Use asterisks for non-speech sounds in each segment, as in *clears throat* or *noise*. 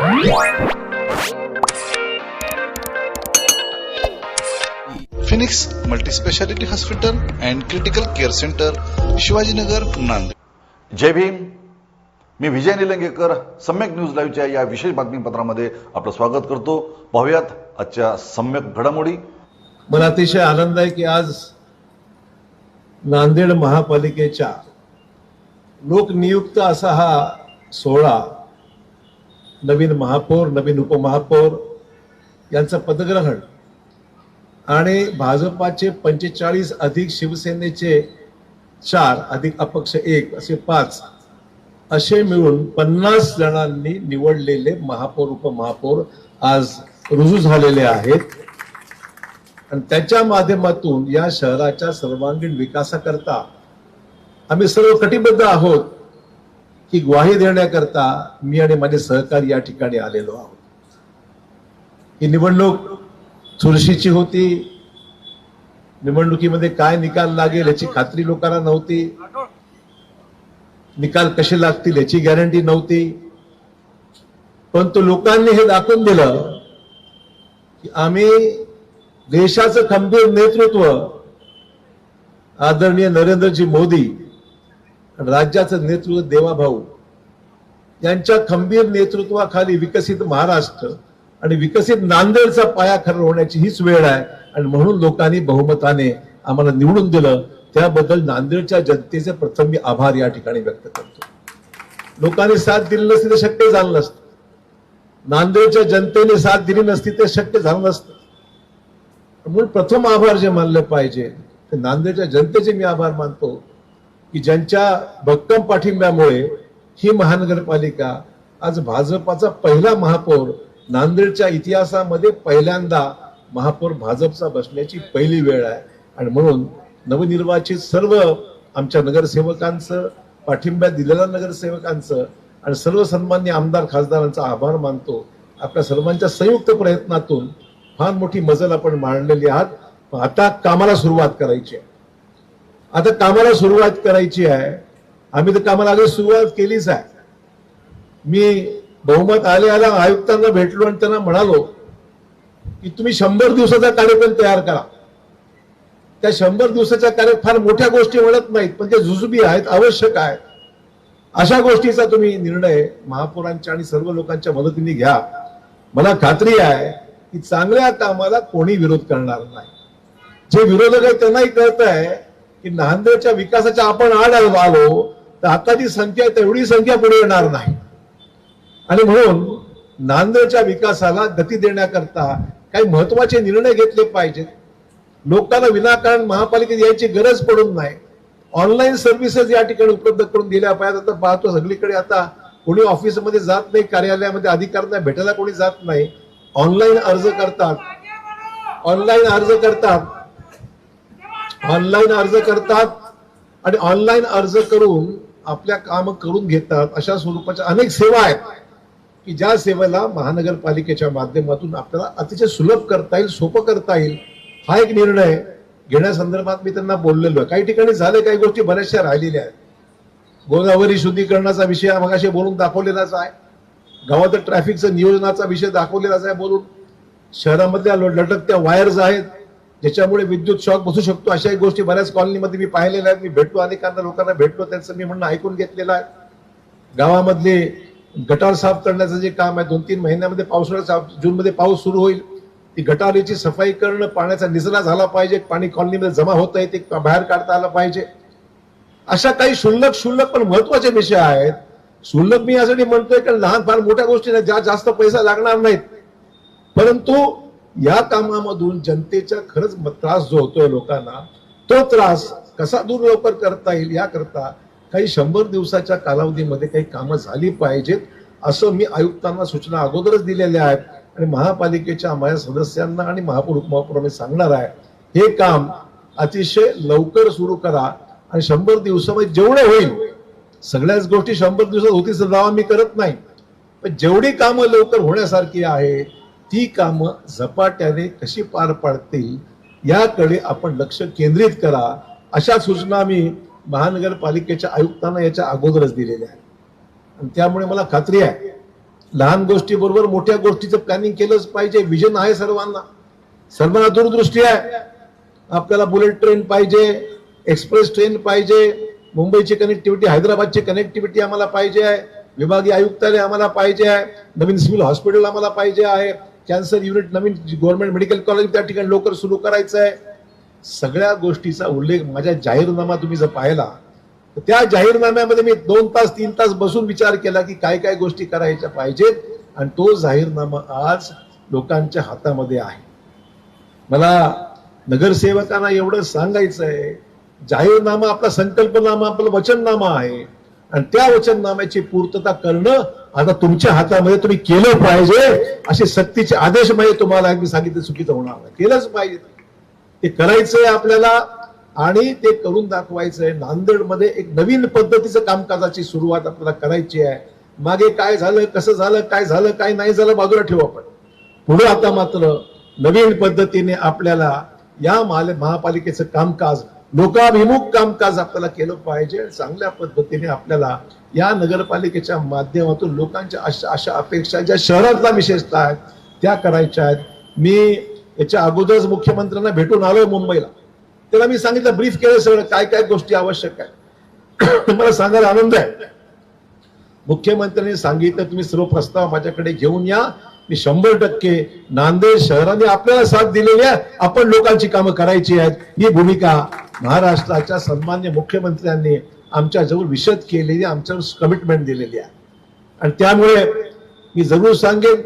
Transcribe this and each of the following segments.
Phoenix multispeciality hospital and critical care centre Shivajinagar Nanded. जय भीम. मी Vijay Nilangekar Samyak news लाईव्हच्या या विशेष बातमीपत्रामध्ये आपलं स्वागत करतो. पाहूयात आजच्या सम्यक घडामोडी. मला अतिशय आनंद आहे की आज नांदेड महापालिकेच्या लोकनियुक्त असा हा सोहळा नवीन महापौर नवीन उपमहापौर यांचं पदग्रहण. आणि भाजपाचे पंचेचाळीस अधिक शिवसेनेचे चार अधिक अपक्ष एक असे पाच असे मिळून पन्नास जणांनी निवडलेले महापौर उपमहापौर आज रुजू झालेले आहेत. आणि त्याच्या माध्यमातून या शहराच्या सर्वांगीण विकासाकरता आम्ही सर्व कटिबद्ध आहोत. की ग्वाही देण्याकरता मी आणि माझे सहकारी या ठिकाणी आलेलो आहोत. ही निवडणूक चुरशीची होती. निवडणुकीमध्ये काय निकाल लागेल याची खात्री लोकांना नव्हती. निकाल कसे लागतील याची गॅरंटी नव्हती. परंतु लोकांनी हे दाखवून दिलं की आम्ही देशाचं खंबीर नेतृत्व आदरणीय नरेंद्रजी मोदी आणि राज्याचं नेतृत्व देवाभाऊ यांच्या खंबीर नेतृत्वाखाली विकसित महाराष्ट्र आणि विकसित नांदेडचा पाया खरं होण्याची हीच वेळ आहे. आणि म्हणून लोकांनी बहुमताने आम्हाला निवडून दिलं. त्याबद्दल नांदेडच्या जनतेचे प्रथम मी आभार या ठिकाणी व्यक्त करतो. लोकांनी साथ दिली नसती तर शक्य झालं नसतं. नांदेडच्या जनतेने साथ दिली नसती तर शक्य झालं नसतं. म्हणून प्रथम आभार जे मानले पाहिजे ते नांदेडच्या जनतेचे मी आभार मानतो की ज्यांच्या भक्कम पाठिंब्यामुळे ही महानगरपालिका आज भाजपाचा पहिला महापौर नांदेडच्या इतिहासामध्ये पहिल्यांदा महापौर भाजपचा बसण्याची पहिली वेळ आहे. आणि म्हणून नवनिर्वाचित सर्व आमच्या नगरसेवकांचं पाठिंब्या दिलेल्या नगरसेवकांचं आणि सर्व सन्मान्य आमदार खासदारांचा आभार मानतो. आपल्या सर्वांच्या संयुक्त प्रयत्नातून फार मोठी मजल आपण मांडलेली आहात. आता कामाला सुरुवात करायची आहे. आता कामाला सुरुवात करायची आहे. आम्ही तर कामाला आधी सुरुवात केलीच आहे. मी बहुमत आले आला आयुक्तांना भेटलो आणि त्यांना म्हणालो की तुम्ही शंभर दिवसाचा कार्यक्रम तयार करा. त्या शंभर दिवसाच्या कार्य फार मोठ्या गोष्टी म्हणत नाहीत पण त्या जुजुबी आहेत आवश्यक आहेत. अशा गोष्टीचा तुम्ही निर्णय महापौरांच्या आणि सर्व लोकांच्या मदतीने घ्या. मला खात्री आहे की चांगल्या कामाला कोणी विरोध करणार नाही. जे विरोधक आहेत त्यांनाही कळत आहे की नांदेडच्या विकासाच्या आपण आड आलो तर आता जी संख्या आहे तेवढी संख्या पुढे येणार नाही. आणि म्हणून नांदेडच्या विकासाला गती देण्याकरता काही महत्त्वाचे निर्णय घेतले पाहिजेत. लोकांना विनाकारण महापालिकेत यायची गरज पडून नाही. ऑनलाईन सर्व्हिसेस या ठिकाणी उपलब्ध करून दिल्या पाहिजेत. आता पाहतो सगळीकडे आता कोणी ऑफिसमध्ये जात नाही कार्यालयामध्ये अधिकाऱ्यांना भेटायला कोणी जात नाही. ऑनलाईन अर्ज करतात. ऑनलाईन अर्ज करतात. ऑनलाईन अर्ज करतात. आणि ऑनलाईन अर्ज करून आपल्या काम करून घेतात अशा स्वरूपाच्या अनेक सेवा आहेत की ज्या सेवेला महानगरपालिकेच्या माध्यमातून आपल्याला अतिशय सुलभ करता येईल सोपं करता येईल हा एक निर्णय घेण्यासंदर्भात मी त्यांना बोललेलो आहे. काही ठिकाणी झाले काही गोष्टी बऱ्याचशा राहिलेल्या आहेत. गोदावरी शुद्धीकरणाचा विषय मगाशी बोलून दाखवलेलाच आहे. गावात ट्रॅफिकचं नियोजनाचा विषय दाखवलेलाच आहे बोलून. शहरामधल्या लटकत्या वायर्स आहेत. ज्याच्यामुळे विद्युत शॉक बसू शकतो. अशाही गोष्टी बऱ्याच कॉलनीमध्ये मी पाहिलेल्या आहेत. मी भेटलो अनेकांना लोकांना भेटलो त्यांचं मी म्हणणं ऐकून घेतलेलं आहे. गावामधले गटार साफ करण्याचं जे काम आहे दोन तीन महिन्यामध्ये पावसाळ्यात साफ जूनमध्ये पाऊस सुरू होईल. ती गटारीची सफाई करणं पाण्याचा निचरा झाला पाहिजे. पाणी कॉलनीमध्ये जमा होत आहे ते बाहेर काढता आलं पाहिजे. अशा काही शुल्लक शुल्लक पण महत्त्वाचे विषय आहेत. शुल्लक मी यासाठी म्हणतोय कारण लहान फार मोठ्या गोष्टी नाही. ज्या जास्त पैसा लागणार नाहीत. परंतु या कामामधून जनतेचा खरंच त्रास जो होतोय लोकांना तो त्रास कसा दूर लवकर करता येईल याकरता काही शंभर दिवसाच्या कालावधीमध्ये काही कामं झाली पाहिजेत असं मी आयुक्तांना सूचना अगोदरच दिलेल्या आहेत आणि महापालिकेच्या माझ्या सदस्यांना आणि महापौर उपमहापौर मी सांगणार आहे. हे काम अतिशय लवकर सुरू करा आणि शंभर दिवसामध्ये जेवढं होईल सगळ्याच गोष्टी शंभर दिवसात होतीच दावा मी करत नाही. पण जेवढी कामं लवकर होण्यासारखी आहे ती कामं झपाट्याने कशी पार पाडतील याकडे आपण लक्ष केंद्रित करा अशा सूचना मी महानगरपालिकेच्या आयुक्तांना याच्या अगोदरच दिलेल्या आहेत. आणि त्यामुळे मला खात्री आहे लहान गोष्टीबरोबर मोठ्या गोष्टीचं प्लॅनिंग केलंच पाहिजे विजन आहे सर्वांना. सर्वांना दूरदृष्टी आहे. आपल्याला बुलेट ट्रेन पाहिजे एक्सप्रेस ट्रेन पाहिजे मुंबईची कनेक्टिव्हिटी हैदराबादची कनेक्टिव्हिटी आम्हाला पाहिजे आहे विभागीय आयुक्तालय आम्हाला पाहिजे आहे नवीन सिव्हिल हॉस्पिटल आम्हाला पाहिजे आहे. कॅन्सर युनिट नवीन गव्हर्नमेंट मेडिकल कॉलेज त्या ठिकाणी लवकर सुरू करायचं आहे सगळ्या गोष्टीचा उल्लेख माझ्या जाहीरनामा तुम्ही जर पाहिला तर त्या जाहीरनाम्यामध्ये मी दोन तास तीन तास बसून विचार केला की काय काय गोष्टी करायच्या पाहिजेत आणि तो जाहीरनामा आज लोकांच्या हातामध्ये आहे. मला नगरसेवकांना एवढं सांगायचं आहे जाहीरनामा आपला संकल्पनामा आपलं वचननामा आहे आणि त्या वचननाम्याची पूर्तता करणं आता तुमच्या हातामध्ये तुम्ही केलं पाहिजे असे सक्तीचे आदेश म्हणजे तुम्हाला मी सांगितलं चुकीचं होणार नाही. केलंच पाहिजे. ते करायचंय आपल्याला आणि ते करून दाखवायचंय. नांदेडमध्ये एक नवीन पद्धतीचं कामकाजाची सुरुवात आपल्याला करायची आहे. मागे काय झालं कसं झालं काय झालं काय नाही झालं बाजूला ठेवू आपण. पुढे आता मात्र नवीन पद्धतीने आपल्याला या माल महापालिकेचं कामकाज लोकाभिमुख कामकाज आपल्याला केलं पाहिजे. चांगल्या पद्धतीने आपल्याला या नगरपालिकेच्या माध्यमातून लोकांच्या अशा अशा अपेक्षा ज्या शहरातला विशेषतः आहेत त्या करायच्या आहेत. मी याच्या अगोदरच मुख्यमंत्र्यांना भेटून आलोय मुंबईला. त्याला मी सांगितलं ब्रीफ केलं सगळं काय काय गोष्टी आवश्यक आहे *clears throat* मला सांगायला आनंद आहे. मुख्यमंत्र्यांनी सांगितलं तुम्ही सर्व प्रस्ताव माझ्याकडे घेऊन या. मी शंभर टक्के नांदेड शहराने आपल्याला साथ दिलेली आहे. आपण लोकांची कामं करायची आहेत. ही भूमिका महाराष्ट्राच्या सन्मान्य मुख्यमंत्र्यांनी आमच्या जवळ विशद केलेली आमच्यावर कमिटमेंट दिलेली आहे. आणि त्यामुळे मी जरूर सांगेन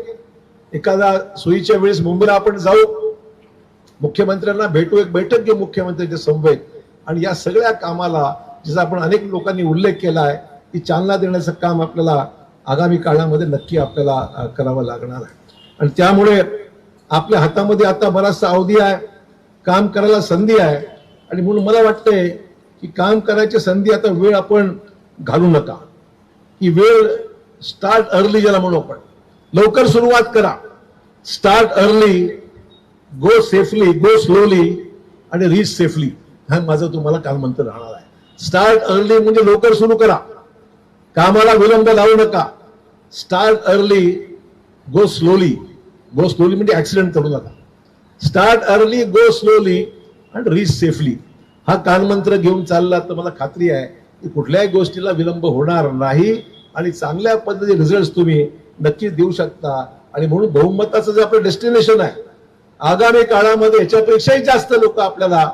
एखादा सोयीच्या वेळेस मुंबईला आपण जाऊ मुख्यमंत्र्यांना भेटू एक बैठक घेऊ मुख्यमंत्र्यांच्या समवेत आणि या सगळ्या कामाला जसं आपण अनेक लोकांनी उल्लेख केला आहे की चालना देण्याचं काम आपल्याला आगामी काळामध्ये नक्की आपल्याला करावं लागणार आहे. आणि त्यामुळे आपल्या हातामध्ये आता बराचसा अवधी आहे काम करायला संधी आहे. आणि म्हणून मला वाटतंय की काम करायची संधी आता वेळ आपण घालू नका. ही वेळ स्टार्ट अर्ली ज्याला म्हणू आपण. लवकर सुरुवात करा. Start early go safely go slowly आणि रीच सेफली हा माझं तुम्हाला काल मंत्र राहणार आहे. स्टार्ट अर्ली म्हणजे लवकर सुरू करा. कामाला विलंब लावू नका. Start early go slowly go slowly म्हणजे ऍक्सिडेंट करू नका. स्टार्ट अर्ली गो स्लोली आणि रीच सेफली हा कानमंत्र घेऊन चालला तर मला खात्री आहे की कुठल्याही गोष्टीला विलंब होणार नाही. आणि चांगल्या पद्धतीने रिझल्ट तुम्ही नक्कीच देऊ शकता. आणि म्हणून बहुमताचं जे आपलं डेस्टिनेशन आहे आगामी काळामध्ये याच्यापेक्षाही जास्त लोक आपल्याला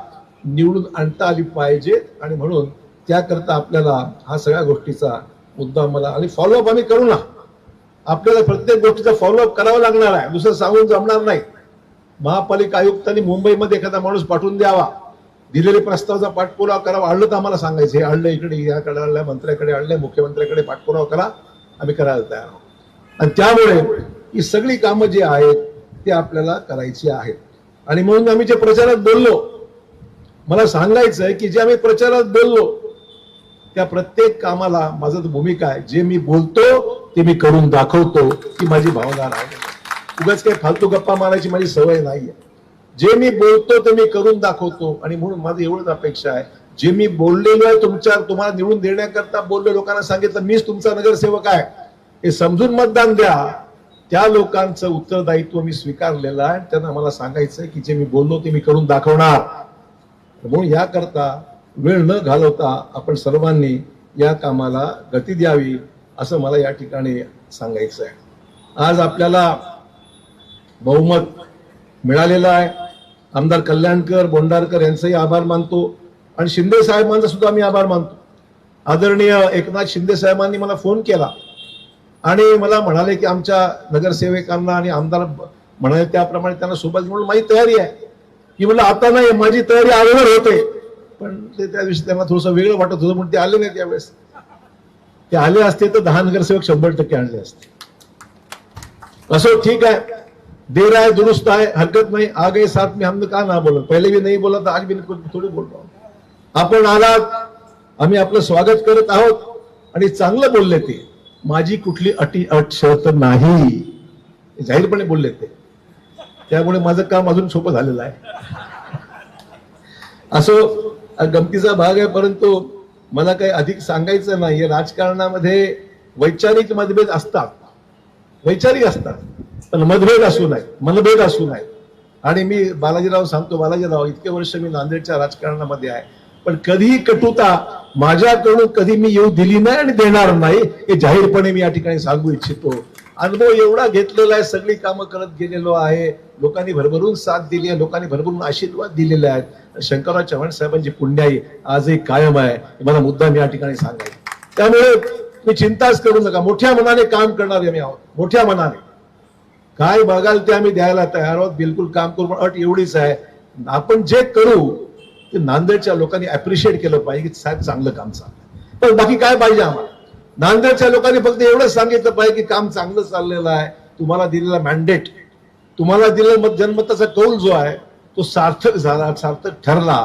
निवडून आणता आली पाहिजेत. आणि म्हणून त्याकरता आपल्याला हा सगळ्या गोष्टीचा मुद्दा मला आणि फॉलोअप आम्ही करू ना. आपल्याला प्रत्येक गोष्टीचा फॉलोअप करावा लागणार आहे. दुसरं सांगून जमणार नाही. महापालिका आयुक्तांनी मुंबईमध्ये एखादा माणूस पाठवून द्यावा. दिलेले प्रस्तावाचा पाठपुरावा करावा. आणलं तर आम्हाला सांगायचं हे आणलं इकडे याकडे आणलंय मंत्र्याकडे आणलंय मुख्यमंत्र्याकडे पाठपुरावा करा आम्ही करायला तयार आहोत. आणि त्यामुळे ही सगळी कामं जी आहेत ती आपल्याला करायची आहेत. आणि म्हणून आम्ही जे प्रचारात बोललो मला सांगायचं आहे की जे आम्ही प्रचारात बोललो त्या प्रत्येक कामाला माझं तर भूमिका आहे. जे मी बोलतो ते मी करून दाखवतो ही माझी भावना आहे उगाच काही फालतू गप्पा मारायची माझी सवय नाहीये. जे मी बोलतो ते मी करून दाखवतो आणि म्हणून माझी एवढंच अपेक्षा आहे. जे मी बोललेलो आहे तुमच्या तुम्हाला निवडून देण्याकरता बोललो लोकांना सांगितलं मीच तुमचा नगरसेवक आहे. हे समजून मतदान द्या. त्या लोकांचं उत्तरदायित्व मी स्वीकारलेलं आहे. त्यांना मला सांगायचं की जे मी बोललो ते मी करून दाखवणार. म्हणून याकरता वेळ न घालवता आपण सर्वांनी या कामाला गती द्यावी असं मला या ठिकाणी सांगायचं आहे आज आपल्याला बहुमत मिळालेलं आहे. आमदार कल्याणकर बोंडारकर यांचाही आभार मानतो आणि शिंदे साहेबांचा सुद्धा मी आभार मानतो. आदरणीय एकनाथ शिंदे साहेबांनी मला फोन केला आणि मला म्हणाले की आमच्या नगरसेवकांना आणि आमदार म्हणाले त्याप्रमाणे त्यांना सोबत म्हणून माझी तयारी आहे. की म्हणलं आता नाही माझी तयारी अगोदर होते. पण ते त्या दिवशी त्यांना थोडंसं वेगळं वाटत होतं म्हणून ते आले नाही त्यावेळेस. ते आले असते तर दहा नगरसेवक शंभर टक्के आणले असते. असो ठीक आहे. दे रहा है दुरुस्त आहे हरकत नाही. आ गए साथ में हमने कहा ना बोला। पहले भी नहीं बोला था आज भी थोडी बोल रहा हूं. आपण आलात आम्ही आपलं स्वागत करत आहोत आणि चांगलं बोलले ते. माझी कुठली अटी अट शर्त नाही जाहीरपणे बोलले ते. त्यामुळे माझं काम अजून सोपं झालेलं आहे. असो गमतीचा भाग आहे परंतु मला काही अधिक सांगायचं नाही. राजकारणामध्ये वैचारिक मतभेद असतात. वैचारिक असतात. पण मतभेद असू नये मनभेद असू नये. आणि मी बालाजीराव सांगतो बालाजीराव इतके वर्ष मी नांदेडच्या राजकारणामध्ये आहे पण कधीही कटुता माझ्याकडून कधी मी येऊ दिली नाही आणि देणार नाही हे जाहीरपणे मी या ठिकाणी सांगू इच्छितो. अनुभव एवढा घेतलेला आहे सगळी कामं करत गेलेलो आहे लोकांनी भरभरून साथ दिली आहे लोकांनी भरभरून आशीर्वाद दिलेले आहेत. शंकरराव चव्हाण साहेबांची पुण्याई आजही कायम आहे मला मला मी या ठिकाणी सांगायचं त्यामुळे तुम्ही चिंताच करू नका मोठ्या मनाने काम करणारे मी आहोत मोठ्या मनाने. काय बघाल ते आम्ही द्यायला तयार आहोत. बिलकुल काम करू पण अट एवढीच आहे. आपण जे करू ते नांदेडच्या लोकांनी अप्रिशिएट केलं पाहिजे की साहेब चांगलं काम चाललंय. पण बाकी काय पाहिजे आम्हाला? नांदेडच्या लोकांनी फक्त एवढंच सांगितलं पाहिजे की काम चांगलं चाललेलं आहे. तुम्हाला दिलेला मॅन्डेट तुम्हाला दिलेला मत जनमताचा कौल जो आहे तो सार्थक झाला सार्थक ठरला.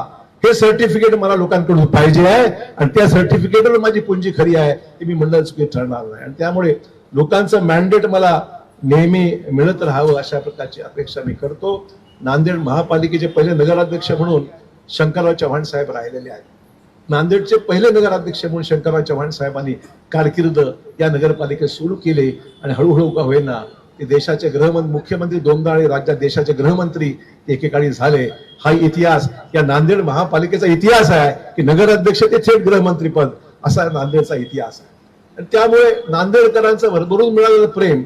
हे सर्टिफिकेट मला लोकांकडून पाहिजे आहे आणि त्या सर्टिफिकेटवर माझी पुंजी खरी आहे हे मी मंडळ चुकी ठरणार नाही. आणि त्यामुळे लोकांचं मॅन्डेट मला नेहमी मिळत राहावं अशा प्रकारची अपेक्षा मी करतो. नांदेड महापालिकेचे पहिले नगराध्यक्ष म्हणून शंकरराव चव्हाण साहेब राहिलेले आहेत. नांदेडचे पहिले नगराध्यक्ष म्हणून शंकरराव चव्हाण साहेबांनी कारकीर्द या नगरपालिकेत सुरू केले आणि हळूहळू का होईना ते देशाचे गृहमंत्री मुख्यमंत्री दोनदा आणि राज्यात देशाचे गृहमंत्री एकेकाळी झाले. हा इतिहास या नांदेड महापालिकेचा इतिहास आहे की नगराध्यक्ष ते थेट गृहमंत्री पद असा नांदेडचा इतिहास आहे. आणि त्यामुळे नांदेडकरांचं भरभरून मिळालेलं प्रेम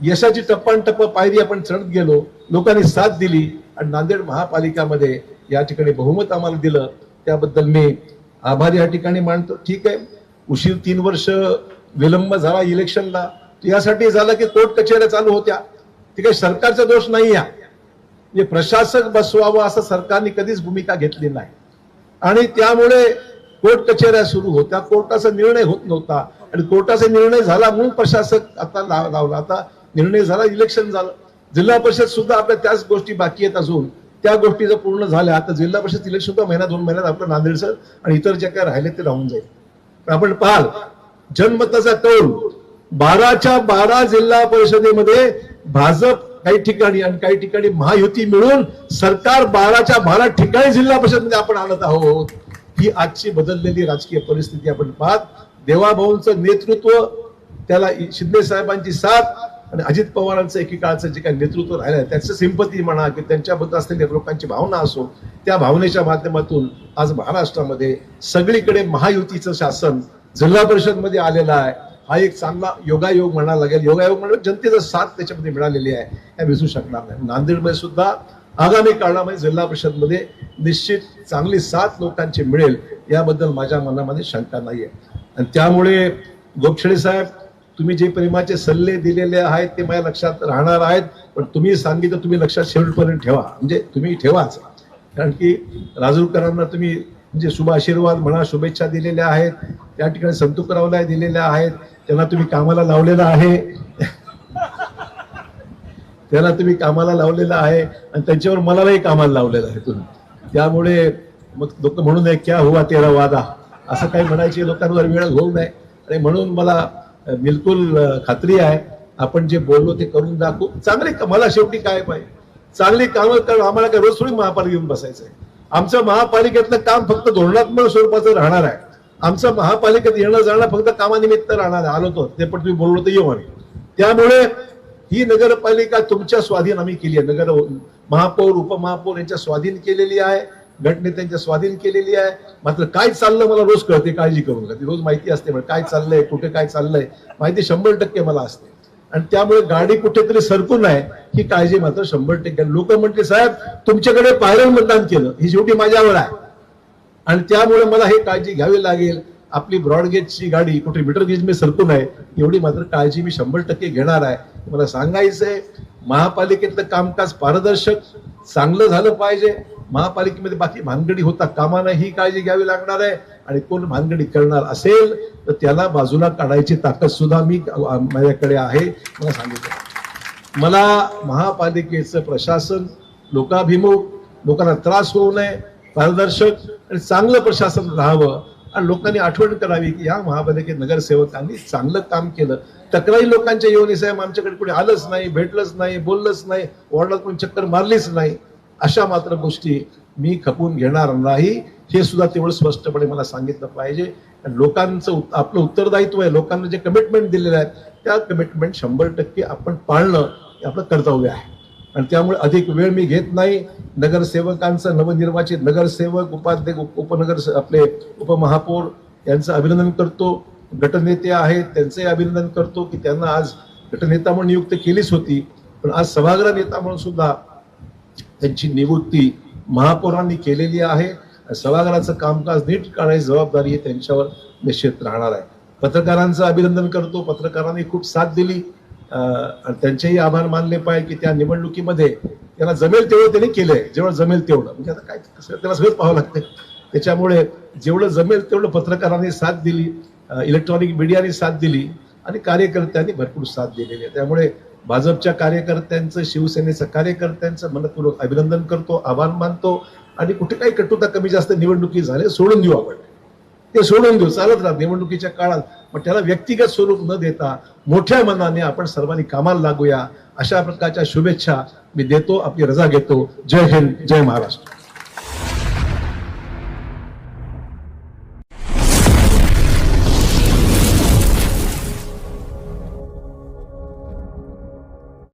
यशाची टप्पानटप्पा पायरी आपण चढत गेलो लोकांनी साथ दिली आणि नांदेड महापालिकामध्ये या ठिकाणी बहुमत आम्हाला दिलं. त्याबद्दल मी आभार या ठिकाणी मानतो. ठीक आहे उशीर तीन वर्ष विलंब झाला इलेक्शनला. यासाठी झालं की कोर्ट कचेऱ्या चालू होत्या. ते काही सरकारचा दोष नाही या म्हणजे प्रशासक बसवावं असं सरकारने कधीच भूमिका घेतली नाही. आणि त्यामुळे कोर्ट कचेऱ्या सुरू होत्या. कोर्टाचा निर्णय होत नव्हता. आणि कोर्टाचा निर्णय झाला म्हणून प्रशासक आता लावला. आता निर्णय झाला इलेक्शन झालं. जिल्हा परिषद सुद्धा आपल्या त्याच गोष्टी बाकी आहेत असून त्या गोष्टी जर पूर्ण झाल्या तर जिल्हा परिषद इलेक्शन सुद्धा महिना दोन महिन्यात आपलं नांदेडचं आणि इतर जे काय राहिले ते राहून जाईल. आपण पाहाल जनमताचा कौल बाराच्या बारा जिल्हा परिषदेमध्ये भाजप काही ठिकाणी आणि काही ठिकाणी महायुती मिळून सरकार बाराच्या बारा ठिकाणी जिल्हा परिषदमध्ये आपण आणत आहोत. ही आजची बदललेली राजकीय परिस्थिती आपण पाहत देवाभाऊंचं नेतृत्व त्याला शिंदे साहेबांची साथ आणि अजित पवारांचं एकेकाळचं जे काही नेतृत्व राहिलं त्याचं सिंपती म्हणा की त्यांच्याबद्दल असलेल्या लोकांची भावना असो त्या भावनेच्या माध्यमातून आज महाराष्ट्रामध्ये सगळीकडे महायुतीचं शासन जिल्हा परिषदमध्ये आलेलं आहे. हा एक चांगला योगायोग म्हणायला लागेल. योगायोग म्हणजे जनतेचा साथ त्याच्यामध्ये मिळालेली आहे. हे विसरू शकणार नाही. नांदेडमध्ये सुद्धा आगामी काळामध्ये जिल्हा परिषदमध्ये निश्चित चांगली साथ लोकांची मिळेल याबद्दल माझ्या मनामध्ये शंका नाही आहे आणि त्यामुळे गोपछडे साहेब तुम्ही जे प्रेमाचे सल्ले दिलेले आहेत ते माझ्या लक्षात राहणार आहेत. पण तुम्ही सांगितलं तुम्ही लक्षात शेवटपर्यंत ठेवा. म्हणजे तुम्ही ठेवाच. कारण की राजूरकरांना तुम्ही म्हणजे शुभ आशीर्वाद म्हणा शुभेच्छा दिलेल्या आहेत. त्या ठिकाणी संतुकरावला दिलेल्या आहेत. त्यांना तुम्ही कामाला लावलेलं आहे. त्याला तुम्ही कामाला लावलेलं आहे. आणि त्यांच्यावर मलाही कामाला लावलेलं आहे तुम्ही. त्यामुळे मग लोक म्हणू नये क्या हुआ तेरा वादा? असं काही म्हणायची लोकांवर वेळ होऊ नये. आणि म्हणून मला बिलकुल खात्री आहे. आपण जे बोललो ते करून दाखवू. चांगले मला शेवटी काय पाहिजे? चांगली कामं करून आम्हाला काय रोज थोडी महापालिका येऊन बसायचं आहे आमचं महापालिकेतलं काम फक्त धोरणात्मक स्वरूपाचं राहणार आहे. आमचं महापालिकेत येणं जाणं फक्त कामानिमित्त राहणार आहे. आलो तो ते पण तुम्ही बोललो तर येऊ आम्ही त्यामुळे ही नगरपालिका तुमच्या स्वाधीन आम्ही केली आहे. नगर महापौर उपमहापौर यांच्या स्वाधीन केलेली आहे. गटनेत्यांच्या स्वाधीन केलेली आहे. मात्र काय चाललं मला रोज कळते काळजी करू नका ती रोज माहिती असते म्हणजे काय चाललंय कुठे काय चाललंय. माहिती शंभर टक्के मला असते. आणि त्यामुळे गाडी कुठेतरी सरकू नये ही काळजी मात्र शंभर टक्के. लोक म्हटले साहेब तुमच्याकडे पायरल मतदान केलं. ही शेवटी माझ्यावर आहे. आणि त्यामुळे मला हे काळजी घ्यावी लागेल. आपली ब्रॉडगेजची गाडी कुठे मीटर गेज मी सरकू नये एवढी मात्र काळजी मी शंभर टक्के घेणार आहे. मला सांगायचंय महापालिकेतलं कामकाज पारदर्शक चांगलं झालं पाहिजे. महापालिकेमध्ये बाकी भानगडी होता कामा नाही ही काळजी घ्यावी लागणार आहे आणि कोण भानगडी करणार असेल तर त्याला बाजूला काढायची ताकद सुद्धा मी माझ्याकडे आहे. मला सांगितलं. मला महापालिकेचं प्रशासन लोकाभिमुख लोकांना त्रास होऊ नये पारदर्शक आणि चांगलं प्रशासन राहावं आणि लोकांनी आठवण करावी की या महापालिकेत नगरसेवकांनी चांगलं काम केलं. तक्रारी लोकांच्या येऊन साहेब आमच्याकडे कुणी आलंच नाही भेटलंच नाही बोललंच नाही वॉर्डात कोणी चक्कर मारलीच नाही. अशा मात्र गोष्टी मी खपून घेणार नाही. हे सुद्धा तेवढं स्पष्टपणे मला सांगितलं पाहिजे. आणि लोकांचं उत- आपलं उत्तरदायित्व आहे. लोकांना जे कमिटमेंट दिलेलं आहे त्या कमिटमेंट शंभर टक्के आपण पाळणं हे आपलं कर्तव्य आहे. आणि त्यामुळे अधिक वेळ मी घेत नाही. नगरसेवकांचं नवनिर्वाचित नगरसेवक उपाध्यक्ष उप- उपनगर आपले उपमहापौर यांचं अभिनंदन करतो. गटनेते आहेत त्यांचंही अभिनंदन करतो की त्यांना आज गटनेता म्हणून नियुक्त केलीच होती. पण आज सभागृह नेता म्हणून सुद्धा त्यांची नियुक्ती महापौरांनी केलेली आहे. सभागृहाचं कामकाज नीट करण्याची जबाबदारी त्यांच्यावर निश्चित राहणार आहे. पत्रकारांचं अभिनंदन करतो. पत्रकारांनी खूप साथ दिली. आणि त्यांचेही आभार मानले पाहिजे की त्या निवडणुकीमध्ये त्यांना जमेल तेवढं त्यांनी केलंय. जेवढं जमेल तेवढं. म्हणजे आता काय त्याला सगळंच पाहावं लागतं. त्याच्यामुळे जेवढं जमेल तेवढं पत्रकारांनी साथ दिली. इलेक्ट्रॉनिक मीडियाने साथ दिली. आणि कार्यकर्त्यांनी भरपूर साथ दिलेली आहे. त्यामुळे भाजपच्या कार्यकर्त्यांचं शिवसेनेचं कार्यकर्त्यांचं मनपूर्वक अभिनंदन करतो आभार मानतो. आणि कुठे काही कटुता कमी जास्त निवडणुकी झाले सोडून देऊ आपण. ते सोडून देऊ चालत राहत निवडणुकीच्या काळात. पण त्याला व्यक्तिगत स्वरूप न देता मोठ्या मनाने आपण सर्वांनी कामाला लागूया. अशा प्रकारच्या शुभेच्छा मी देतो आपली रजा घेतो. जय हिंद जय महाराष्ट्र.